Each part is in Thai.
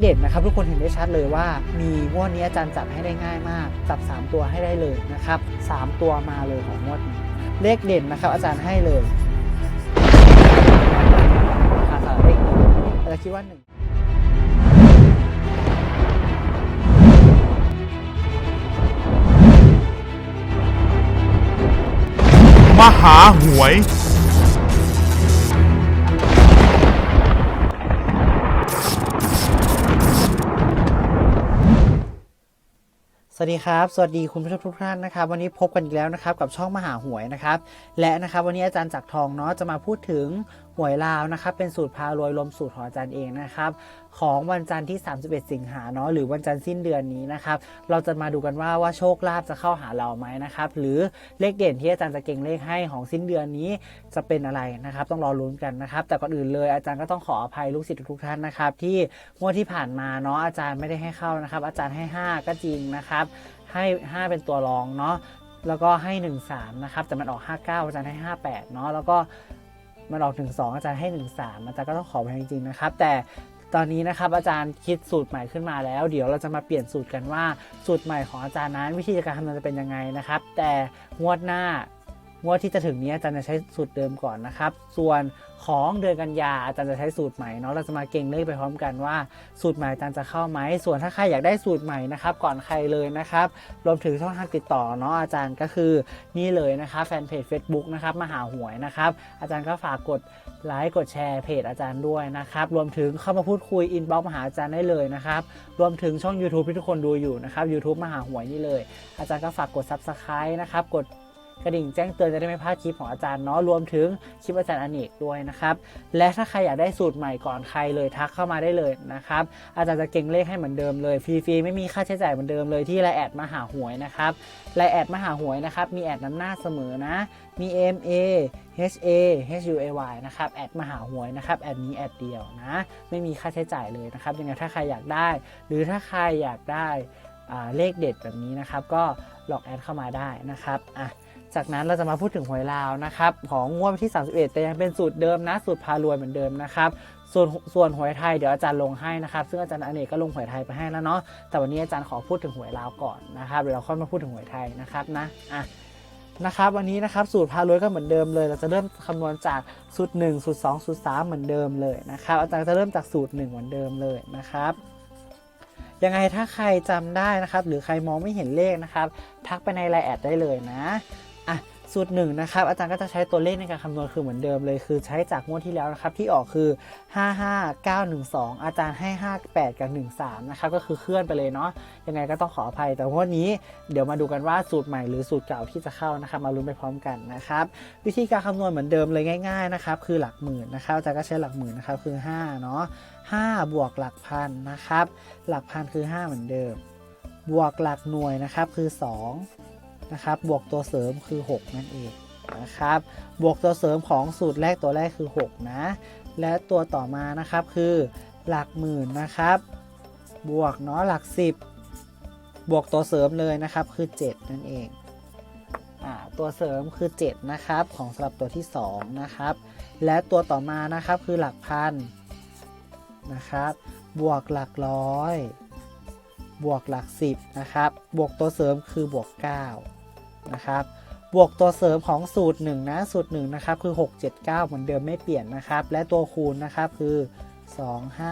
เด่นนะครับทุกคนเห็นได้ชัดเลยว่า มีงวดนี้อาจารย์จับให้ได้ง่ายมาก จับ 3 ตัวให้ได้เลยนะครับ 3 ตัวมาเลยของงวดนี้เลขเด่นนะครับ อาจารย์ให้เลยขาสาเลขหนึ่งอาจารย์คิดว่าหนึ่งมหาหวย วัสดีครับ สวัสดีคุณผู้ชมทุกท่านนะครับ วันนี้พบกันอีกแล้วนะครับกับช่องมหาหวยนะครับ และนะครับวันนี้อาจารย์จักรทองเนาะจะมาพูดถึงหวยลาวนะครับเป็นสูตรพารวยลมสูตรของอจารย์เองนะครับของวันจันทร์ที่ 31 สิงหาเนาะหรือวันจันทร์สิ้นเดือนนี้นะครับเราจะมาดูกันว่าว่าโชคลาภจะเข้าหาเราไหมนะครับหรือเลขเด่นที่อาจารย์จะเก่งเลขให้ของสิ้นเดือนนี้จะเป็นอะไรนะครับ ต้องรอลุ้นกันนะครับ แต่ก่อนอื่นเลยอาจารย์ก็ต้องขออภัยลูกศิษย์ทุกท่านนะครับที่งวดที่ผ่านมาเนาะอาจารย์ไม่ได้ให้เข้านะครับ อาจารย์ให้ 5 ก็จริงนะครับให้ 5 เป็นตัวรองเนาะแล้วก็ให้ 1 3 นะครับ แต่มันออก 59 อาจารย์ให้ 58 เนาะแล้วก็ มันออกถึง2อาจารย์ให้ 1 3 อาจารย์ก็ต้องขอไปจริงๆนะครับ แต่ตอนนี้นะครับอาจารย์คิดสูตรใหม่ขึ้นมาแล้ว เดี๋ยวเราจะมาเปลี่ยนสูตรกันว่าสูตรใหม่ของอาจารย์นั้นวิธีการคำนวณจะเป็นยังไงนะครับ แต่งวดหน้า งวดที่จะถึงนี้อาจารย์จะใช้สูตรเดิมก่อนนะครับ ส่วนของเดือนกันยาอาจารย์จะใช้สูตรใหม่เนาะเราจะมาเก่งเลขไปพร้อมกันว่า สูตรใหม่อาจารย์จะเข้าไหมส่วนถ้าใครอยากได้สูตรใหม่นะครับก่อนใครเลยนะครับ รวมถึงช่องทางติดต่อเนาะอาจารย์ก็คือนี่เลยนะครับแฟนเพจ Facebook นะครับมหาหวยนะครับอาจารย์ก็ฝากกดไลค์กดแชร์เพจอาจารย์ด้วยนะครับรวมถึงเข้ามาพูดคุยอินบ็อกมาหาอาจารย์ได้เลยนะครับรวมถึงช่อง YouTube ที่ทุกคนดูอยู่นะครับ YouTube มหาหวยนี่เลย อาจารย์ก็ฝากกด Subscribe นะครับกด กระดิ่งแจ้งเตือนจะได้ไม่พลาดคลิปของอาจารย์เนาะรวมถึงคลิปอาจารย์อเนกด้วยนะครับและถ้าใครอยากได้สูตรใหม่ก่อนใครเลยทักเข้ามาได้เลยนะครับอาจารย์จะเก่งเลขให้เหมือนเดิมเลยฟรีๆไม่มีค่าใช้จ่ายเหมือนเดิมเลยที่ไลน์แอดมหาหวยนะครับไลน์แอดมหาหวยนะครับมีแอดน้ำหน้าเสมอนะมี M A H A H U A Y นะครับแอดมหาหวยนะครับแอดนี้แอดเดียวนะ ไม่มีค่าใช้จ่ายเลยนะครับยังไงถ้าใครอยากได้ หรือถ้าใครอยากได้เลขเด็ดแบบนี้นะครับ ก็หลอกแอดเข้ามาได้นะครับอะ จากนั้นเราจะมาพูดถึงหวยลาวนะครับของงวดวันที่ 31 แต่ยังเป็นสูตรเดิมนะสูตรพารวยเหมือนเดิมนะครับส่วนส่วนหวยไทยเดี๋ยวอาจารย์ลงให้นะครับ ซึ่งอาจารย์อเนกก็ลงหวยไทยไปให้แล้วเนาะแต่วันนี้อาจารย์ขอพูดถึงหวยลาวก่อนนะครับเดี๋ยวเราค่อยมาพูดถึงหวยไทยนะครับนะอะนะครับวันนี้นะครับสูตรพารวยก็เหมือนเดิมเลย เราจะเริ่มคำนวณจากสูตร1สูตร2สูตร3เหมือนเดิมเลยนะครับอาจารย์จะเริ่มจากสูตร 1 เหมือนเดิมเลยนะครับยังไงถ้าใครจำได้นะครับ หรือใครมองไม่เห็นเลขนะครับ ทักไปในไลน์แอดได้เลยนะ สูตรหนึ่งนะครับอาจารย์ก็จะใช้ตัวเลขในการคำนวณคือเหมือนเดิมเลย คือใช้จากงวดที่แล้วนะครับที่ออกคือ 55912 อาจารย์ให้ 58 กับ 13 นะครับก็คือเคลื่อนไปเลยเนาะยังไงก็ต้องขออภัย แต่งวดนี้เดี๋ยวมาดูกันว่าสูตรใหม่หรือสูตรเก่าที่จะเข้านะครับมาลุ้นไปพร้อมกันนะครับวิธีการคำนวณเหมือนเดิมเลยง่ายๆนะครับคือหลักหมื่นนะครับอาจารย์ก็ใช้หลักหมื่นนะครับคือ5เนาะ5บวกหลักพันนะครับหลักพันคือ 5 เหมือนเดิม บวกหลักหน่วยนะครับคือ 2 นะครับ บวกตัวเสริมคือ 6 นั่นเองนะครับ บวกตัวเสริมของสูตรแรกตัวแรกคือ 6 นะ และตัวต่อมานะครับคือหลักหมื่นนะครับ บวกเนาะหลัก 10 บวกตัวเสริมเลยนะครับคือ 7 นั่นเองตัวเสริมคือ 7 นะครับ ของสำหรับตัวที่ 2 นะครับ และตัวต่อมานะครับคือหลักพันนะครับ บวกหลักร้อย บวกหลัก 10 นะครับ บวกตัวเสริมคือบวก 9 นะครับบวกตัวเสริมของสูตร1นะสูตร1นะครับคือ 6 7 9 เหมือนเดิมไม่เปลี่ยนนะครับ และตัวคูณนะครับคือ 2 5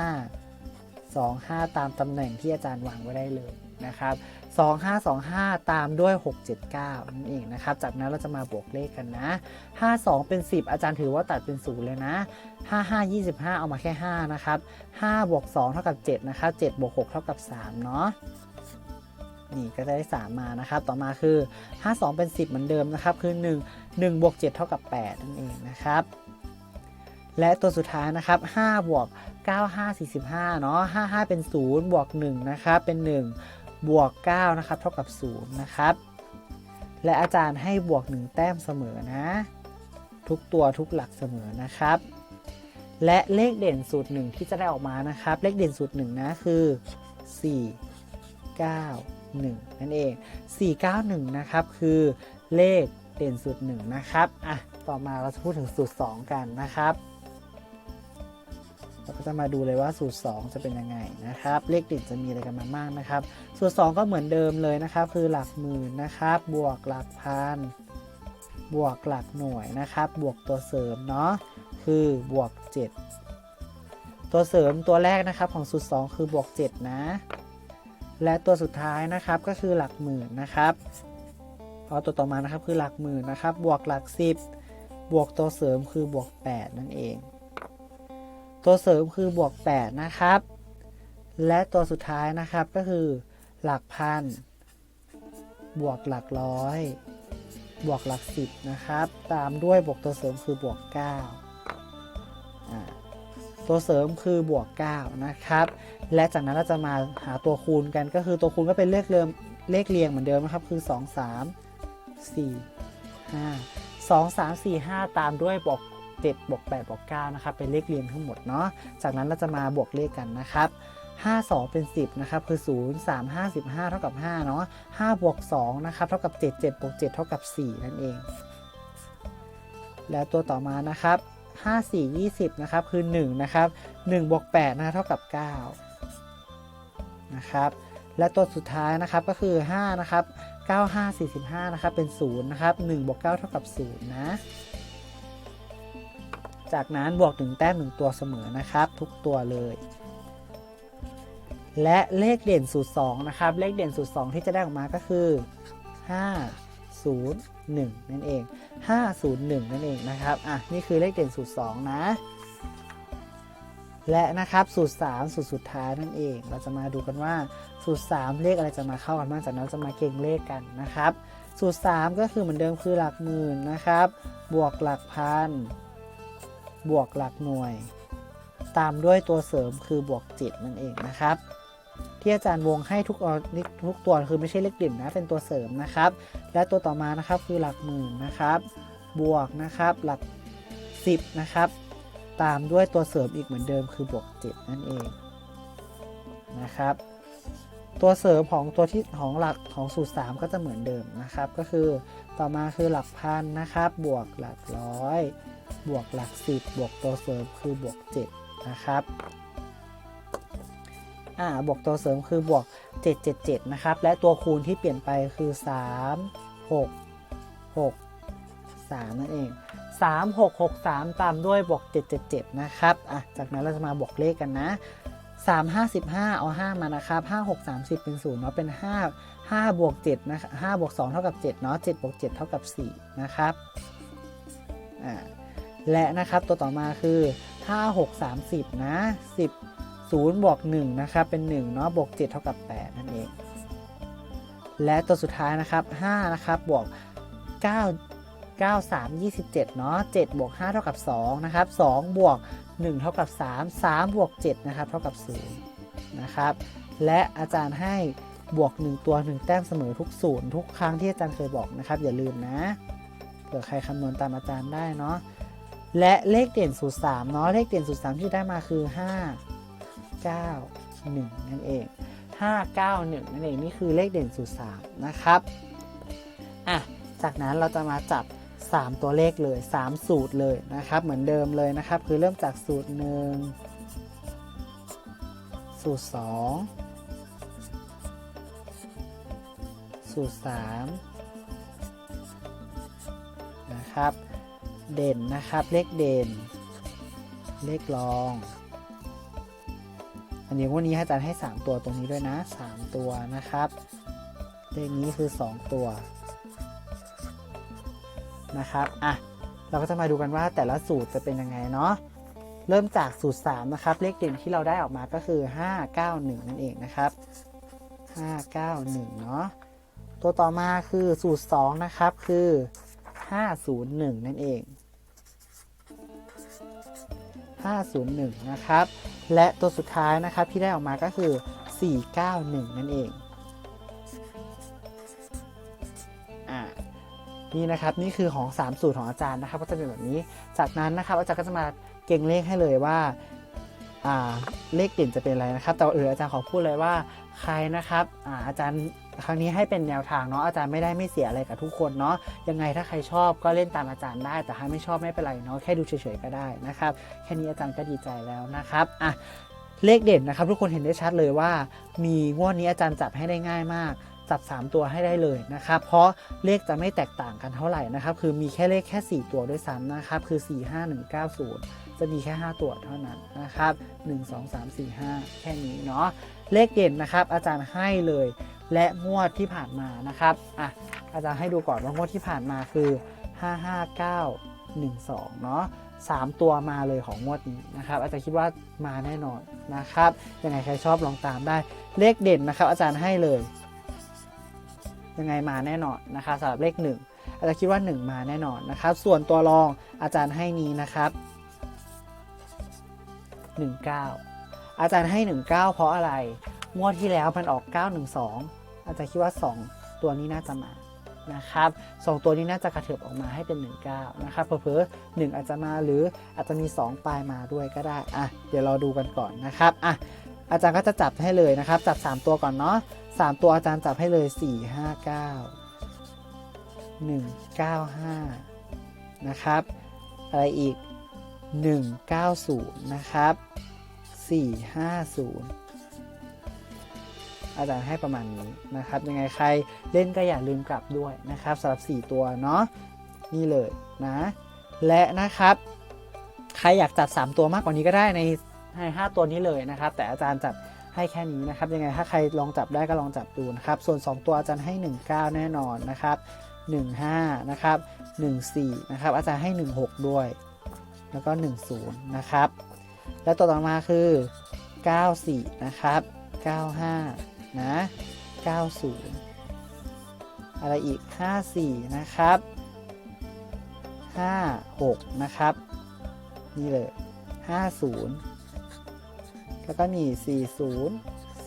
2 5 ตามตำแหน่งที่อาจารย์วางไว้ได้เลยนะครับ 2 5 2 5 ตามด้วย 6 7 9 นั่นเองนะครับ จากนั้นเราจะมาบวกเลขกันนะ 5 2 เป็น 10 อาจารย์ถือว่าตัดเป็นศูนย์เลยนะ 5 5 25 เอามาแค่ 5 นะครับ 5 บวก 2 เท่ากับ 7 นะครับ 7 บวก 6 เท่ากับ 3 เนาะ นี่ก็จะได้ 3 มานะครับ ต่อมาคือ 5 2 เป็น 10 เหมือนเดิมนะครับ คือ 1 1บวก7เท่ากับ 8 นั่นเองนะครับ และตัวสุดท้ายนะครับ5บวก9 5 45เนาะ5 5 เป็น 0 บวก 1 นะครับ เป็น 1 บวก 9 นะครับ เท่ากับ 0 นะครับ และอาจารย์ให้บวก 1 แต้มเสมอนะ ทุกตัวทุกหลักเสมอนะครับ และเลขเด่นสูตรหนึ่งที่จะได้ออกมานะครับ เลขเด่นสูตรหนึ่งนะคือ 4 9 1 นั่นเอง 491 นะครับ คือเลขเด่นสูตรหนึ่งนะครับ อะ ต่อมาเราจะพูดถึงสูตร 2 กันนะครับแล้วก็ก็จะมาดูเลยว่าสูตร 2 จะเป็นยังไงนะครับ เลขเด่นจะมีอะไรกันมามากนะครับ สูตร 2 ก็เหมือนเดิมเลยนะครับ คือหลักหมื่นนะครับ บวกหลักพัน บวกหลักหน่วยนะครับ บวกตัวเสริมเนาะ คือบวก 7 ตัวเสริมตัวแรกนะครับของสูตร 2 คือบวก 7 นะ และตัวสุดท้ายนะครับก็คือหลักหมื่นนะครับเอาตัวต่อมานะครับคือหลักหมื่นนะครับ บวกหลัก 10 บวกตัวเสริมคือบวก 8 นั่นเอง ตัวเสริมคือบวก 8 นะครับ และตัวสุดท้ายนะครับก็คือหลักพัน บวกหลักร้อย บวกหลัก 10 นะครับ ตามด้วยบวกตัวเสริมคือบวก9อ่า ตัวเสริมคือบวก 9 นะครับ และจากนั้นเราจะมาหาตัวคูณกันก็คือตัวคูณก็เป็นเลขเรียงเลขเรียงเหมือนเดิมนะครับ คือ 2 3 4 5 2 3 4 5 ตามด้วยบวก7บวก8บวก9นะครับเป็นเลขเรียงทั้งหมดเนาะจากนั้นเราจะมาบวกเลขกันนะครับ5 2 เป็น 10 นะครับ คือ 0 3 5 15 เท่ากับ 5 เนาะ5บวก2นะครับ เท่ากับ 7 7บวก7เท่ากับ 4 นั่นเอง แล้วตัวต่อมานะครับ 5 4 20นะครับคือ1นะครับ1บวก8นะเท่ากับ9นะครับและตัวสุดท้ายนะครับก็คือ5นะครับ9 5 45นะครับเป็น0นะครับ1บวก9เท่ากับ0นะจากนั้นบวก1แต้ม1ตัวเสมอนะครับ ทุกตัวเลย และเลขเด่นสูตร2นะครับเลขเด่นสูตร2ที่จะได้ออกมาก็คือ 5 0 1 นั่นเอง 501 นั่นเองนะครับ อะ นี่คือเลขเด่นสูตร 2 นะ และนะครับสูตร 3 สูตรสุดท้ายนั่นเอง เราจะมาดูกันว่าสูตร 3 เลขอะไรจะมาเข้ากันบ้างจากนั้นจะมาเก่งเลขกันนะครับ สูตร 3 ก็คือเหมือนเดิมคือหลักหมื่นนะครับ บวกหลักพัน บวกหลักหน่วย ตามด้วยตัวเสริมคือบวก7นั่นเองนะครับ ที่อาจารย์วงให้ทุกทุกตัวคือไม่ใช่เลขเด่นนะเป็นตัวเสริมนะครับ และตัวต่อมานะครับคือหลักหมื่นนะครับ บวกนะครับหลัก 10 นะครับ ตามด้วยตัวเสริมอีกเหมือนเดิมคือบวก 7 นั่นเองนะครับ ตัวเสริมของตัวที่ของหลักของสูตร 3 ก็จะเหมือนเดิมนะครับ ก็คือต่อมาคือหลักพันนะครับ บวกหลักร้อยบวกหลัก 10 บวกตัวเสริมคือบวก 7 นะครับ อ่าบวกตัวเสริมคือบวก 777 นะครับ และตัวคูณที่เปลี่ยนไปคือ 3 6 6 3 นั่นเอง 3 6 6 3 ตามด้วยบวก 777 นะครับอะจากนั้นเราจะมาบวกเลขกันนะ 3 55 เอา 5 มานะครับ 5 6 30 เป็น0เนาะเป็น 5 5บวก7นะครับ5บวก2เท่ากับ7เนาะ7บวก7เท่ากับ4นะครับอ่าและนะครับตัวต่อมาคือ 5 6 30 นะ 10 0บวก1นะครับเป็น1เนาะบวก7เท่ากับ8นั่นเอง และตัวสุดท้ายนะครับ5นะครับบวก 9 9 3 27เนาะ7บวก5เท่ากับ2นะครับ2บวก1เท่ากับ 3 3บวก7นะครับเท่ากับ0นะครับและอาจารย์ให้บวก 1 ตัว 1 แต้มเสมอทุกศูนย์ทุกครั้งที่อาจารย์เคยบอกนะครับ อย่าลืมนะเผื่อใครคำนวณตามอาจารย์ได้เนาะและเลขเด่นสูตร3เนาะเลขเด่นสูตร3ที่ได้มาคือ 5 9 1 นั่นเอง 5 9 1 นั่นเอง นี่คือเลขเด่นสูตร3นะครับอะจากนั้นเราจะมาจับ 3 ตัวเลขเลย 3 สูตรเลยนะครับ เหมือนเดิมเลยนะครับ คือเริ่มจากสูตร 1 สูตร 2 สูตร 3 นะครับ เด่นนะครับ เลขเด่น เลขรอง อันนี้วันนี้อาจารย์ให้ 3 ตัวตรงนี้ด้วยนะ 3 ตัวนะครับเลขนี้คือ 2 ตัวนะครับอะเราก็จะมาดูกันว่าแต่ละสูตรจะเป็นยังไงเนาะเริ่มจากสูตร 3 นะครับ เลขเด่นที่เราได้ออกมาก็คือ 591 นั่นเองนะครับ 591 เนาะตัวต่อมาคือสูตร 2 นะครับคือ 501 นั่นเอง 501 นะครับ และตัวสุดท้ายนะครับที่ได้ออกมาก็คือ 491 นั่นเองอ่านี่นะครับนี่คือของ 3 สูตรของอาจารย์นะครับก็จะเป็นแบบนี้ จากนั้นนะครับอาจารย์ก็จะมาเก่งเลขให้เลยว่าเลขเด่นจะเป็นอะไรนะครับ แต่เอออาจารย์ขอพูดเลยว่าใครนะครับอาอาจารย์ ครั้งนี้ให้เป็นแนวทางเนาะอาจารย์ไม่ได้ไม่เสียอะไรกับทุกคนเนาะยังไงถ้าใครชอบก็เล่นตามอาจารย์ได้ แต่ถ้าไม่ชอบไม่เป็นไรเนาะแค่ดูเฉยๆก็ได้นะครับแค่นี้อาจารย์ก็ดีใจแล้วนะครับอะเลขเด่นนะครับทุกคนเห็นได้ชัดเลยว่า มีงวดนี้อาจารย์จับให้ได้ง่ายมากจับ 3 ตัวให้ได้เลยนะครับ เพราะเลขจะไม่แตกต่างกันเท่าไหร่นะครับ คือมีแค่เลขแค่ 4 ตัวด้วยซ้ำนะครับ คือ 4 5 1 9 0 จะมีแค่ 5 ตัวเท่านั้นนะครับ 1 2 3 4 5 แค่นี้เนาะ เลขเด่นนะครับ อาจารย์ให้เลย และงวดที่ผ่านมานะครับอะอาจารย์ให้ดูก่อนว่างวดที่ผ่านมาคือ 55912 เนาะสามตัวมาเลยของงวดนี้นะครับ อาจารย์คิดว่ามาแน่นอนนะครับยังไงใครชอบลองตามได้เลขเด่นนะครับ อาจารย์ให้เลยยังไงมาแน่นอนนะครับสำหรับเลขหนึ่งอาจารย์คิดว่า 1 มาแน่นอนนะครับ ส่วนตัวรองอาจารย์ให้นี้นะครับ19 อาจารย์ให้ 19 เพราะอะไร งวดที่แล้วมันออก 912 อาจารย์คิดว่า 2 ตัวนี้น่าจะมานะครับสองตัวนี้น่าจะกระเถิบออกมาให้เป็น 19 นะครับเผลอๆ1อาจจะมาหรืออาจจะมี 2 ปลายมาด้วยก็ได้อะเดี๋ยวเราดูกันก่อนนะครับอะอาจารย์ก็จะจับให้เลยนะครับ จับ 3 ตัวก่อนเนาะ3 ตัวอาจารย์จับให้เลย 4 5 9 1 9 5 นะครับ อะไรอีก 190 นะครับ 450 อาจารย์ให้ประมาณนี้นะครับ ยังไงใครเล่นก็อย่าลืมกลับด้วยนะครับสำหรับ 4 ตัวเนาะนี่เลยนะ และนะครับ ใครอยากจัด 3 ตัวมากกว่านี้ก็ได้ในใน5ตัวนี้เลยนะครับ แต่อาจารย์จัดให้แค่นี้นะครับ ยังไงถ้าใครลองจับได้ก็ลองจับดูนะครับ ส่วน 2 ตัวอาจารย์ให้ 19 แน่นอนนะครับ 15 นะครับ 14 นะครับ อาจารย์ให้ 16 ด้วย แล้วก็ 10 นะครับ แล้วตัวต่อมาคือ 94 นะครับ 95 นะ 90 อะไรอีก 54 นะครับ 56 นะครับ นี่เลย 50 แล้วก็นี่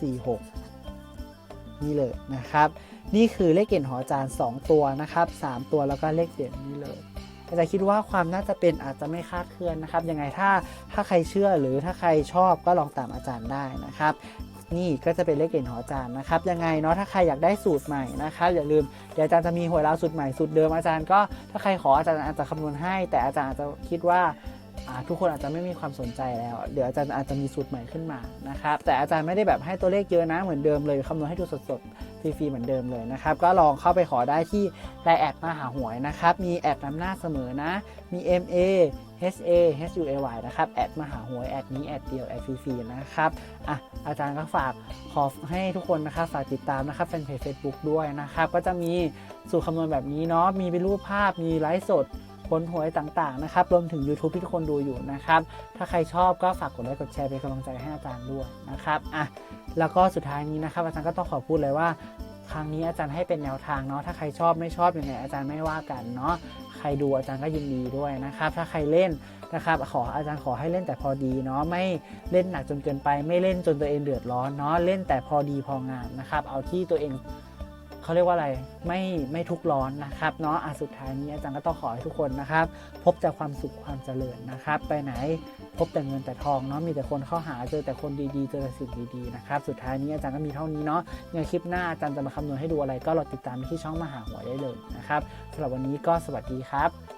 40 46 นี่เลยนะครับ นี่คือเลขเด่นหออจารย์2ตัวนะครับ 3 ตัวแล้วก็เลขเด่นนี่เลยอาจารย์คิดว่าความน่าจะเป็นอาจจะไม่คาดเคลื่อนนะครับ ยังไงถ้าถ้าใครเชื่อหรือถ้าใครชอบก็ลองตามอาจารย์ได้นะครับ นี่ก็จะเป็นเลขเด่นขออาจารย์นะครับยังไงเนาะถ้าใครอยากได้สูตรใหม่นะครับอย่าลืมเดี๋ยวอาจารย์จะมีหวยลาวสูตรใหม่สูตรเดิมอาจารย์ก็ถ้าใครขออาจารย์อาจจะคำนวณให้ แต่อาจารย์อาจจะคิดว่าอ่าทุกคนอาจจะไม่มีความสนใจแล้ว เดี๋ยวอาจารย์อาจจะมีสูตรใหม่ขึ้นมานะครับแต่อาจารย์ไม่ได้แบบให้ตัวเลขเยอะนะเหมือนเดิมเลยคำนวณให้ดูสดๆฟรีๆเหมือนเดิมเลยนะครับก็ลองเข้าไปขอได้ที่ไลน์แอดมาหาหวยนะครับมีแอดนำหน้าเสมอนะมี MA H A H U A Y นะครับ แอดมาหาหวย แอดนี้ แอดเดียว แอดฟรีๆนะครับ อะ อาจารย์ก็ฝากขอให้ทุกคนนะครับฝากติดตามนะครับแฟนเพจ Facebook ด้วยนะครับ ก็จะมีสูตรคำนวณแบบนี้เนาะ มีเป็นรูปภาพ มีไลฟ์สดผลหวยต่างๆนะครับ รวมถึง YouTube ที่ทุกคนดูอยู่นะครับ ถ้าใครชอบก็ฝากกดไลค์ กดแชร์เป็นกำลังใจให้อาจารย์ด้วยนะครับ อะ แล้วก็สุดท้ายนี้นะครับ อาจารย์ก็ต้องขอพูดเลยว่าครั้งนี้อาจารย์ให้เป็นแนวทางเนาะ ถ้าใครชอบไม่ชอบยังไงอาจารย์ไม่ว่ากันเนาะ รดูอาจารย์ก็ยินดีด้วยนะครับ ถ้าใครเล่นนะครับ ขออาจารย์ขอให้เล่นแต่พอดีเนาะไม่เล่นหนักจนเกินไป ไม่เล่นจนตัวเองเดือดร้อนเนาะเล่นแต่พอดีพองามนะครับ เอาที่ตัวเอง เขาเรียกว่าอะไรไม่ไม่ทุกร้อนนะครับเนาะอะสุดท้ายนี้อาจารย์ก็ต้องขอให้ทุกคนนะครับ พบแต่ความสุขความเจริญนะครับ ไปไหนพบแต่เงินแต่ทองเนาะมีแต่คนเข้าหาเจอแต่คนดีๆ เจอแต่สิ่งดีๆนะครับสุดท้ายนี้อาจารย์ก็มีเท่านี้เนาะยังไงคลิปหน้าอาจารย์จะมาคำนวณให้ดูอะไร ก็รอติดตามที่ช่องมหาหัวได้เลยนะครับสำหรับวันนี้ก็สวัสดีครับ